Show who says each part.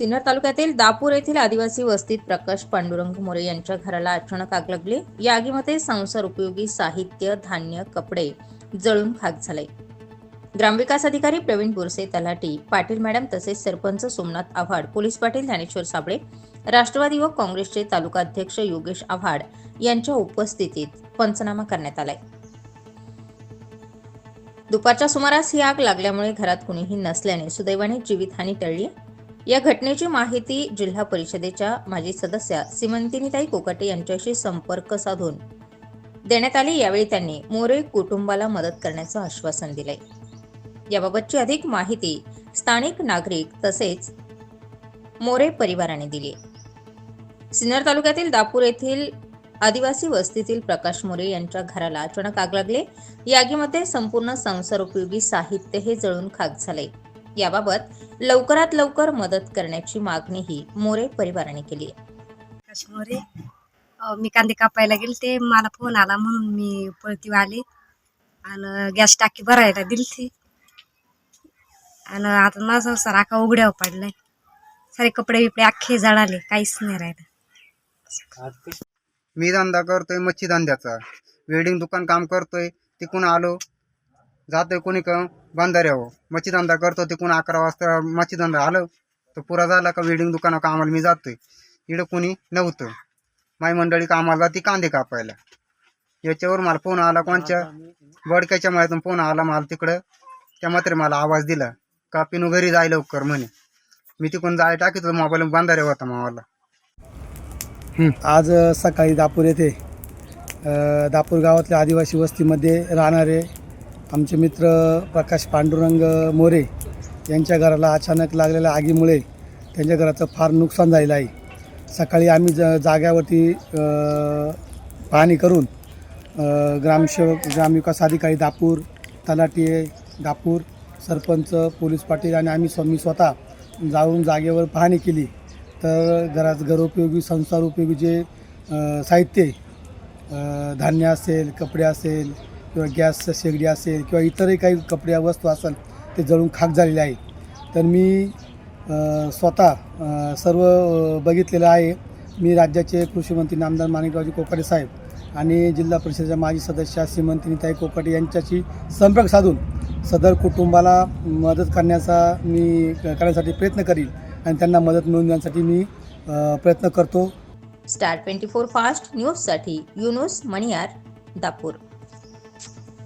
Speaker 1: तिन्नर तालुक्यातील दापूर येथील आदिवासी वस्तीत प्रकाश पांडुरंग मोरे यांच्या घराला अचानक आग लागली. या आगीमध्ये संसार उपयोगी साहित्य धान्य कपडे जळून खाक झाले. ग्रामविकास अधिकारी प्रवीण बुरसे तलाटी पाटील मॅडम तसेच सरपंच सोमनाथ आव्हाड पोलीस पाटील ज्ञानेश्वर साबळे राष्ट्रवादी व काँग्रेसचे तालुका अध्यक्ष योगेश आव्हाड यांच्या उपस्थितीत पंचनामा करण्यात आलाय. दुपारच्या सुमारास ही आग लागल्यामुळे घरात कुणीही नसल्याने सुदैवाने जीवितहानी टळली या घटनेची माहिती जिल्हा परिषदेच्या माजी सदस्या सिमंतिनीताई कोकाटे यांच्याशी संपर्क साधून देण्यात आली. यावेळी त्यांनी मोरे कुटुंबाला मदत करण्याचं आश्वासन दिलंय. याबाबतची अधिक माहिती स्थानिक नागरिक तसेच मोरे परिवाराने दिली सिन्नर तालुक्यातील दापूर येथील आदिवासी वस्तीतील प्रकाश मोरे यांच्या घराला अचानक आग लागले. या आगीमध्ये संपूर्ण संसारोपयोगी साहित्य हे जळून खाक झाले याबाबत लवकरात लवकर मदत करण्याची मागणीही मोरे परिवाराने केली
Speaker 2: अ, मी कांदे कापायला गेले ते मला फोन आला म्हणून मी पळती आले. आणि गॅस टाकी भरायला दिली ती आणि आता माझा सारखा उघड्यावर पडलाय. सारे कपडे बिपडे अख्खे जळाले. काहीच नाही राहिलं.
Speaker 3: मी धंदा करतोय मच्छी धंद्याचा. वेल्डिंग दुकान काम करतोय. तिकून आलो. जातोय कोणी बांधाऱ्यावर हो. मच्छी धंदा करतो तिकून अकरा वाजता मच्छी धंदा तर पुरा झाला का वेल्डिंग दुकानावर कामाला मी जातोय. इकडं कोणी नव्हतं. माई मंडळी कामाला जाते कांदे कापायला. याच्यावर मला फोन आला कोणच्या? बडक्याच्या माळ्यातून फोन आला मला तिकडं. त्या मात्र मला आवाज दिला का पिनू घरी जाय लवकर म्हणे. मी तिकडून जाय टाकीत मोबाईल बांधाऱ्या होता मावाला.
Speaker 4: आज सकाळी दापूर येथे दापूर गावातल्या आदिवासी वस्तीमध्ये राहणारे आमचे मित्र प्रकाश पांडुरंग मोरे यांच्या घराला अचानक लागलेल्या आगीमुळे त्यांच्या घराचं फार नुकसान झालेलं आहे. सकाळी आम्ही ज जाग्यावरती पाहणी करून ग्रामसेवक ग्रामविकास अधिकारी दापूर तलाटीए दापूर सरपंच पोलीस पाटील आणि आम्ही स्व मी स्वतः जाऊन जागेवर पाहणी केली. तर घरात घरोपयोगी संसार उपयोगी जे साहित्य धान्य असेल कपडे असेल किंवा गॅस शेगडी असेल किंवा इतरही काही कपडे वस्तू असेल ते जळून खाक झालेले आहे. तर मी स्वतः सर्व बघितलेलं आहे. मी राज्याचे कृषीमंत्री नामदार माणिकरावजी कोकाटे साहेब आणि जिल्हा परिषदेच्या माजी सदस्या श्रीमंतिनीताई कोकाटे यांच्याशी संपर्क साधून सदर कुटुंबाला मदत करण्याचा मी करण्यासाठी प्रयत्न करील आणि त्यांना मदत मिळवून देण्यासाठी मी प्रयत्न करतो.
Speaker 1: स्टार ट्वेंटी फोर फास्ट न्यूजसाठी युनुस मणियार दापूर.